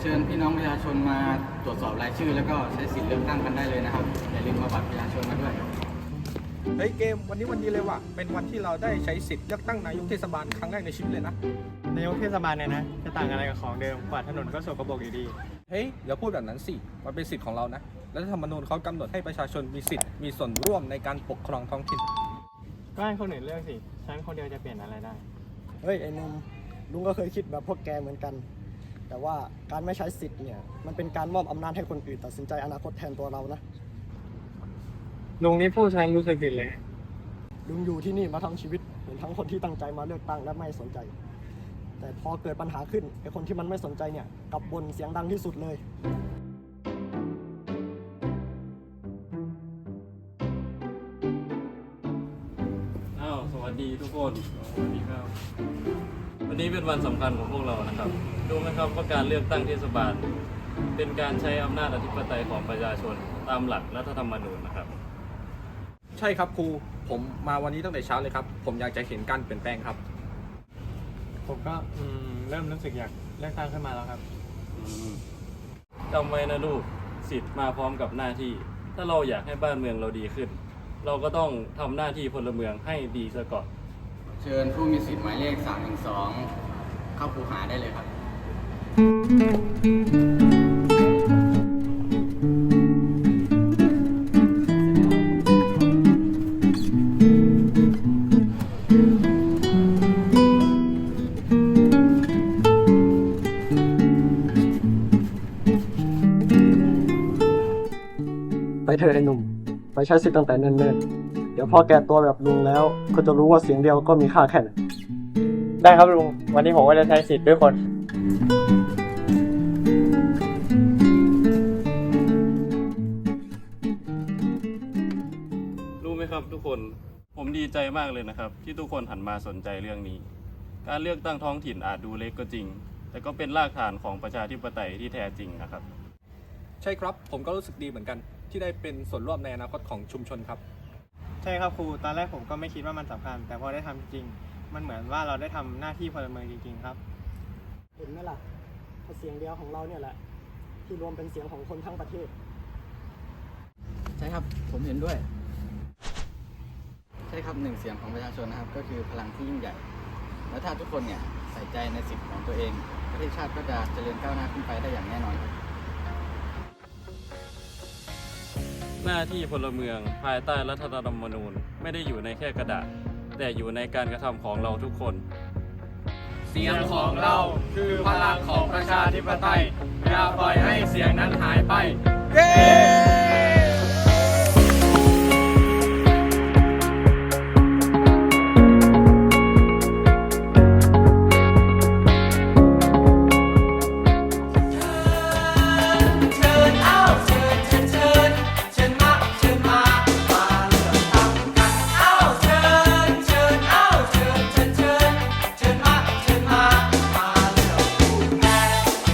เชิญพี่น้องประชาชนมาตรวจสอบรายชื่อ แล้วก็ใช้สิทธิ์เลือกตั้งกันได้เลยนะครับ อย่าลืมมาบัตรประชาชนมาด้วยเฮ้ยเกมวันนี้วันดีเลยว่ะ เป็นวันที่เราได้ใช้สิทธิ์เลือกตั้งนายกเทศบาลครั้งแรกในชีวิตเลยนะ นายกเทศบาลเนี่ยนะ จะต่างอะไรกับของเดิมกวาดถนนก็สกปรกอยู่ดี เฮ้ยอย่าพูดแบบนั้นสิ มันเป็นสิทธิ์ของเรานะและรัฐธรรมนูญเขากำหนดให้ประชาชนมีสิทธิ์ มีส่วนร่วมในการปกครองท้องถิ่น ก็ให้คนอื่นเลือกสิ ฉันคนเดียวจะเปลี่ยนอะไรได้ เฮ้ยไอ้หนุ่มลุงก็เคยคิดแบบพวกแกเหมือนกัน แต่ว่าการไม่ใช้สิทธิ์เนี่ย มันเป็นการมอบอำนาจให้คนอื่นตัดสินใจอนาคตแทนตัวเรานะ ลุงนี่พูดฉันรู้สึกผิดเลย ลุงอยู่ที่นี่มาทั้งชีวิต เห็นทั้งคนที่ตั้งใจมาเลือกตั้งและไม่สนใจ แต่พอเกิดปัญหาขึ้นไอ้คนที่มันไม่สนใจเนี่ยกลับบ่นเสียงดังที่สุดเลย อ้าว สวัสดีทุกคน สวัสดีครับ วันนี้เป็นวันสำคัญของพวกเรานะครับรู้ไหมครับว่าการเลือกตั้งเทศบาล เป็นการใช้อำนาจอธิปไตยของประชาชนตามหลักรัฐธรรมนูญนะครับ ใช่ครับครูผมมาวันนี้ตั้งแต่เช้าเลยครับ ผมอยากจะเห็นการเปลี่ยนแปลงครับ ผมก็อืมเริ่มรู้สึกอยากเลือกตั้งขึ้นมาแล้วครับจำไว้นะลูกสิทธิ์มาพร้อมกับหน้าที่ ถ้าเราอยากให้บ้านเมืองเราดีขึ้น เราก็ต้องทำหน้าที่พลเมืองให้ดีซะก่อน เชิญผู้มีสิทธิ์หมายเลข 312 เข้าคูหาได้เลยครับไปเถอะไอ้หนุ่มไปใช้สิทธิ์ตั้งแต่เนิ่นๆ เดี๋ยวพอแกตัวแบบลุงแล้ว ก็จะรู้ว่าเสียงเดียวก็มีค่าแค่ไหนได้ครับลุง วันนี้ผมก็จะใช้สิทธิ์ด้วยคน รู้ไหมครับทุกคน ผมดีใจมากเลยนะครับ ที่ทุกคนหันมาสนใจเรื่องนี้ การเลือกตั้งท้องถิ่นอาจดูเล็กก็จริง แต่ก็เป็นรากฐานของประชาธิปไตยที่แท้จริงนะครับ ใช่ครับ ผมก็รู้สึกดีเหมือนกัน ที่ได้เป็นส่วนร่วมในอนาคตของชุมชนครับ ใช่ครับครูตอนแรกผมก็ไม่คิดว่ามันสำคัญ แต่พอได้ทำจริง มันเหมือนว่าเราได้ทำหน้าที่พลเมืองจริง ๆ ครับ เห็นไหมล่ะเพราะเสียงเดียวของเราเนี่ยแหละ ที่รวมเป็นเสียงของคนทั้งประเทศ ใช่ครับ ผมเห็นด้วย ใช่ครับหนึ่งเสียงของประชาชนนะครับ ก็คือพลังที่ยิ่งใหญ่ และถ้าทุกคนเนี่ยใส่ใจในสิทธิ์ของตัวเอง ประเทศชาติก็จะเจริญก้าวหน้าขึ้นไปได้อย่างแน่นอนครับ หน้าที่พลเมืองภายใต้รัฐธรรมนูญไม่ได้อยู่ในแค่กระดาษ แต่อยู่ในการกระทำของเราทุกคน เสียงของเราคือพลังของประชาธิปไตย อย่าปล่อยให้เสียงนั้นหายไป เย้